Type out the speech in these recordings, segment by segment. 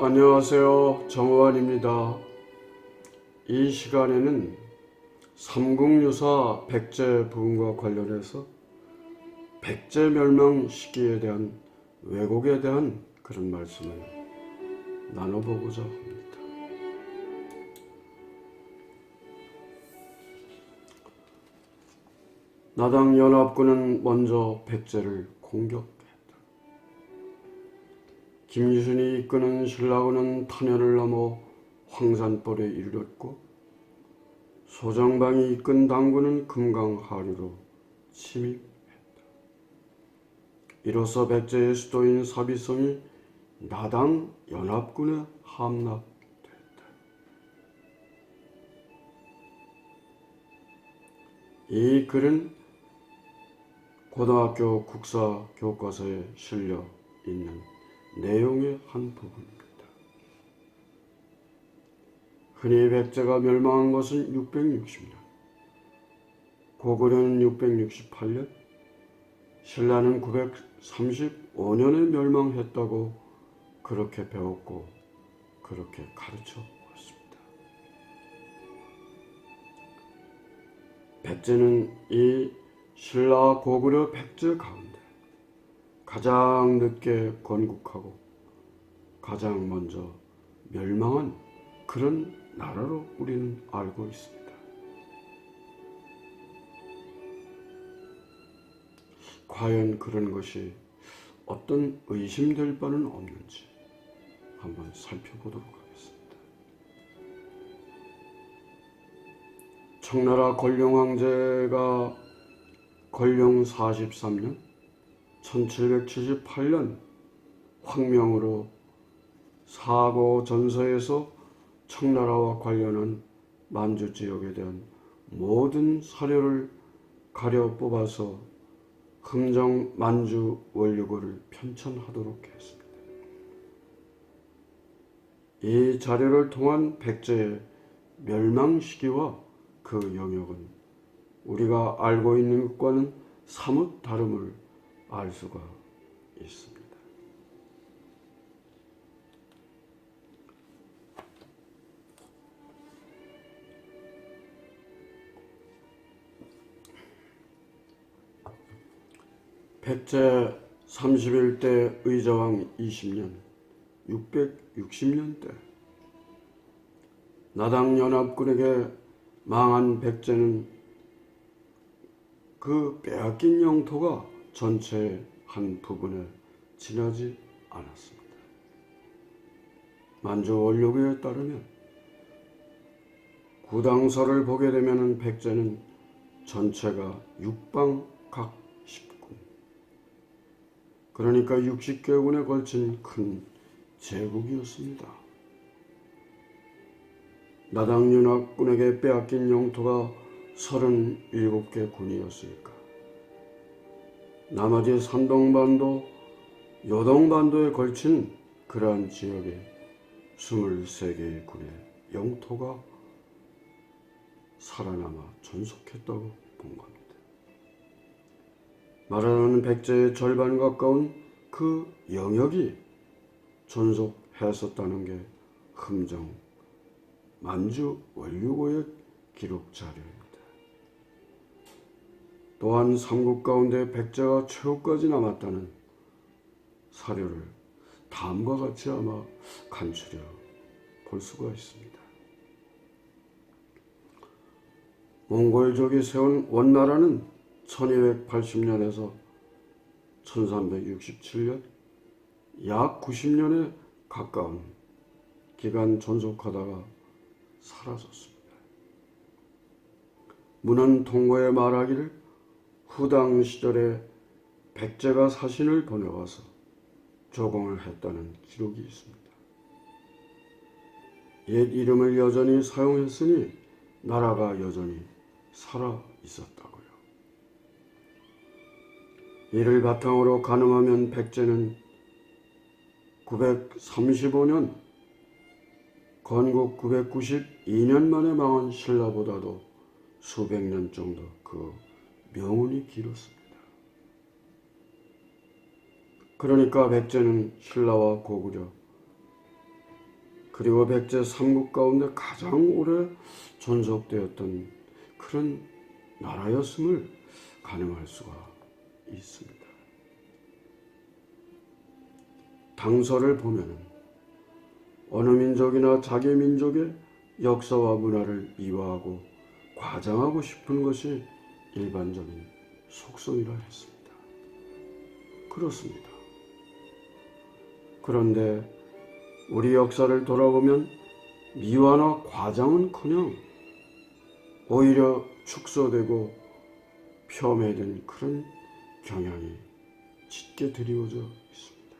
안녕하세요. 정호환입니다. 이 시간에는 삼국유사 백제 부흥과 관련해서 백제 멸망 시기에 대한 왜곡에 대한 그런 말씀을 나눠보고자 합니다. 나당 연합군은 먼저 백제를 공격했다. 김유순이 이끄는 신라군은 탄현을 넘어 황산벌에 이르렀고 소정방이 이끈 당군은 금강 하류로 침입했다. 이로써 백제의 수도인 사비성이 나당 연합군에 함락됐다. 이 글은 고등학교 국사 교과서에 실려 있는 내용의 한 부분입니다. 흔히 백제가 멸망한 것은 660년, 고구려는 668년, 신라는 935년에 멸망했다고 그렇게 배웠고 그렇게 가르쳐 왔습니다. 백제는 이 신라 고구려 백제 가운데 가장 늦게 건국하고 가장 먼저 멸망한 그런 나라로 우리는 알고 있습니다. 과연 그런 것이 어떤 의심될 바는 없는지 한번 살펴보도록 하겠습니다. 청나라 권룡 황제가 권룡 43년 1778년 황명으로 사고 전서에서 청나라와 관련한 만주 지역에 대한 모든 사료를 가려 뽑아서 흥정 만주 원료고를 편찬하도록 했습니다. 이 자료를 통한 백제의 멸망 시기와 그 영역은 우리가 알고 있는 것과는 사뭇 다름을 알 수가 있습니다. 백제 31대 의자왕 20년 660년대 나당 연합군에게 망한 백제는 그 빼앗긴 영토가 전체의 한 부분에 지나지 않았습니다. 만주 원료구에 따르면 구당서를 보게 되면 백제는 전체가 육방 각 10군 그러니까 60개군에 걸친 큰 제국이었습니다. 나당 윤학군에게 빼앗긴 영토가 37개 군이었으니까 나머지 산동반도, 요동반도에 걸친 그러한 지역에 23개의 군의 영토가 살아남아 존속했다고 본 겁니다. 말하는 백제의 절반 가까운 그 영역이 존속했었다는 게 흠정 만주 원류고의 기록 자료입니다. 또한 삼국 가운데 백제가 최후까지 남았다는 사료를 다음과 같이 아마 간추려 볼 수가 있습니다. 몽골족이 세운 원나라는 1280년에서 1367년 약 90년에 가까운 기간 존속하다가 사라졌습니다. 문헌 통고에 말하기를 후당 시절에 백제가 사신을 보내와서 조공을 했다는 기록이 있습니다. 옛 이름을 여전히 사용했으니 나라가 여전히 살아 있었다고요. 이를 바탕으로 가늠하면 백제는 935년 건국 992년 만에 망한 신라보다도 수백 년 정도 그 명운이 길었습니다. 그러니까 백제는 신라와 고구려 그리고 백제 삼국 가운데 가장 오래 존속되었던 그런 나라였음을 가늠할 수가 있습니다. 당서를 보면은 어느 민족이나 자기 민족의 역사와 문화를 미화하고 과장하고 싶은 것이 일반적인 속성이라 했습니다. 그렇습니다. 그런데 우리 역사를 돌아보면 미화나 과장은커녕 오히려 축소되고 폄훼된 그런 경향이 짙게 드리워져 있습니다.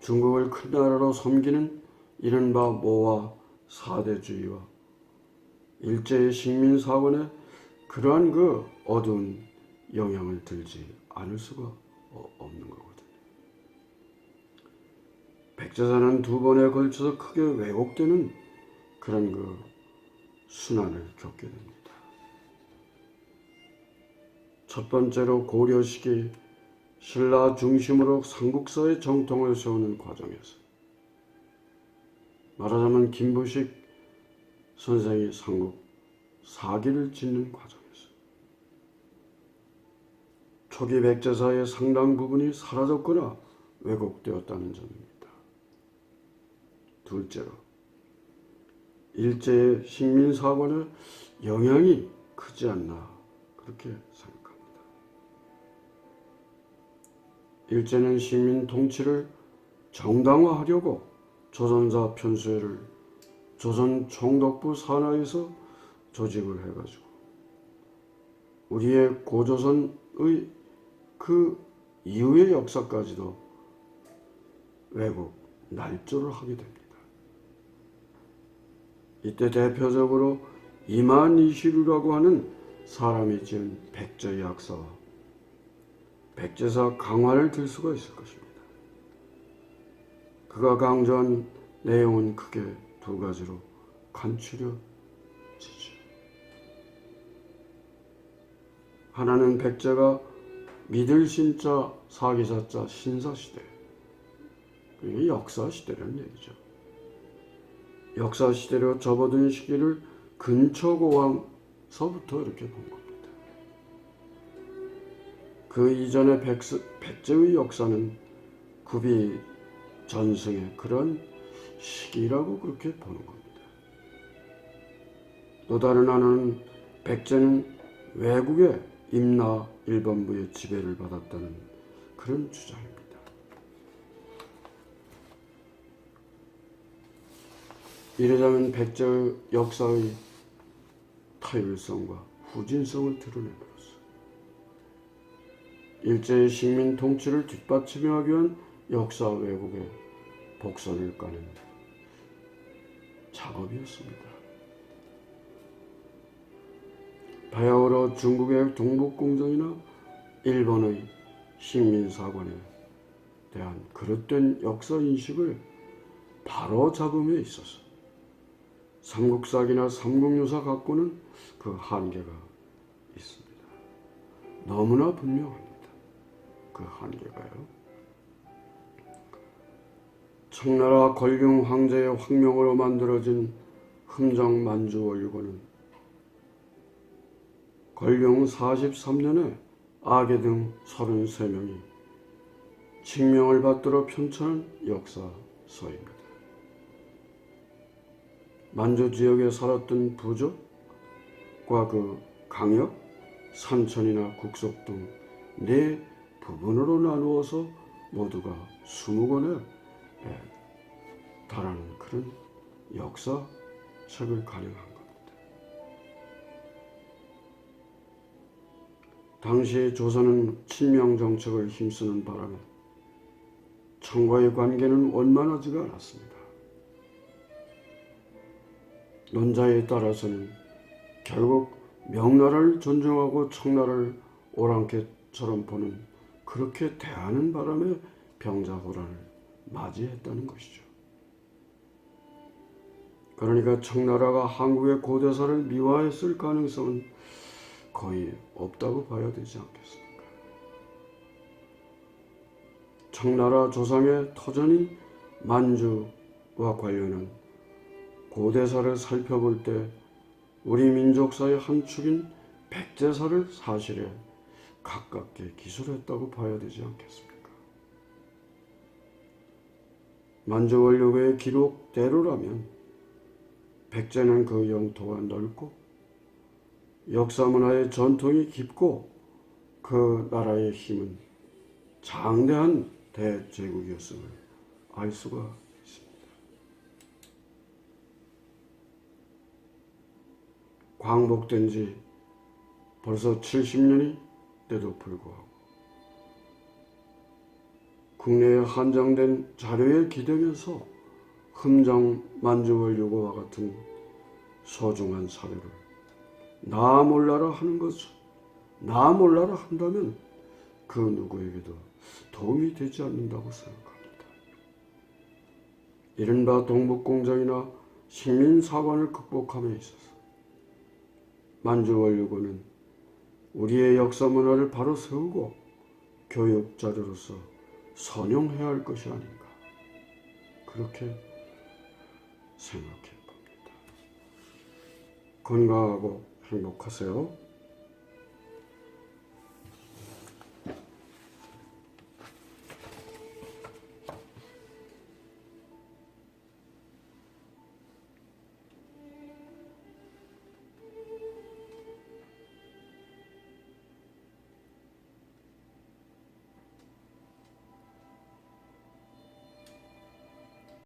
중국을 큰 나라로 섬기는 이른바 모화 사대주의와 일제의 식민사관에 그러한 그 어두운 영향을 들지 않을 수가 어- 없는 거거든요. 백제사는 두 번에 걸쳐서 크게 왜곡되는 그런 그 순환을 겪게 됩니다. 첫 번째로 고려 시기 신라 중심으로 삼국사의 정통을 세우는 과정에서 말하자면 김부식 선생이 삼국 사기를 짓는 과정에서 초기 백제사의 상당 부분이 사라졌거나 왜곡되었다는 점입니다. 둘째로 일제의 식민사관의 영향이 크지 않나 그렇게 생각합니다. 일제는 식민 통치를 정당화하려고 조선사 편수회를 조선 총독부 산하에서 조직을 해가지고 우리의 고조선의 그 이후의 역사까지도 왜곡, 날조를 하게 됩니다. 이때 대표적으로 이만 이시루라고 하는 사람이 지은 백제 약사와 백제사 강화를 들 수가 있을 것입니다. 그가 강조한 내용은 크게 두 가지로 간추려지죠. 하나는 백제가 믿을 신자 사기사자 신사시대 이게 역사시대라는 얘기죠. 역사시대로 접어든 시기를 근초고왕서부터 이렇게 본 겁니다. 그 이전의 백제의 역사는 구비 전승의 그런 시기라고 그렇게 보는 겁니다. 또 다른 하나는 백제는 외국의 임나 일본부의 지배를 받았다는 그런 주장입니다. 이러자면 백제의 역사의 타율성과 후진성을 드러내므로써 일제의 식민 통치를 뒷받침하기 위한 역사 왜곡의 복선을 까는 작업이었습니다. 바야흐로 중국의 동북공정이나 일본의 식민사관에 대한 그릇된 역사인식을 바로 잡음에 있어서 삼국사기나 삼국유사 갖고는 그 한계가 있습니다. 너무나 분명합니다. 그 한계가요. 청나라 권룡 황제의 황명으로 만들어진 흠정 만주월유고는 권룡 43년에 아계 등 33명이 칙명을 받들어 편찬한 역사서입니다. 만주 지역에 살았던 부족과 그 강역, 산천이나 국속 등 네 부분으로 나누어서 모두가 20권에 달하는 그런 역사책을 가능한 겁니다. 당시 조선은 친명 정책을 힘쓰는 바람에 청과의 관계는 원만하지가 않았습니다. 논자에 따라서는 결국 명나라를 존중하고 청나라를 오랑캐처럼 보는 그렇게 대하는 바람에 병자호란을 맞이했다는 것이죠. 그러니까 청나라가 한국의 고대사를 미화했을 가능성은 거의 없다고 봐야 되지 않겠습니까? 청나라 조상의 터전인 만주와 관련한 고대사를 살펴볼 때 우리 민족사의 한 축인 백제사를 사실에 가깝게 기술했다고 봐야 되지 않겠습니까? 만주원료의 기록대로라면 백제는 그 영토가 넓고 역사 문화의 전통이 깊고 그 나라의 힘은 장대한 대제국이었음을 알 수가 있습니다. 광복된 지 벌써 70년이 돼도 불구하고 국내에 한정된 자료에 기대면서 흠정 만주월 요구와 같은 소중한 사료를 나 몰라라 하는 것을 나 몰라라 한다면 그 누구에게도 도움이 되지 않는다고 생각합니다. 이른바 동북공정이나 식민 사관을 극복함에 있어서 만주원료고는 우리의 역사 문화를 바로 세우고 교육 자료로서 선용해야 할 것이 아닌가 그렇게 생각해 봅니다. 건강하고 행복하세요.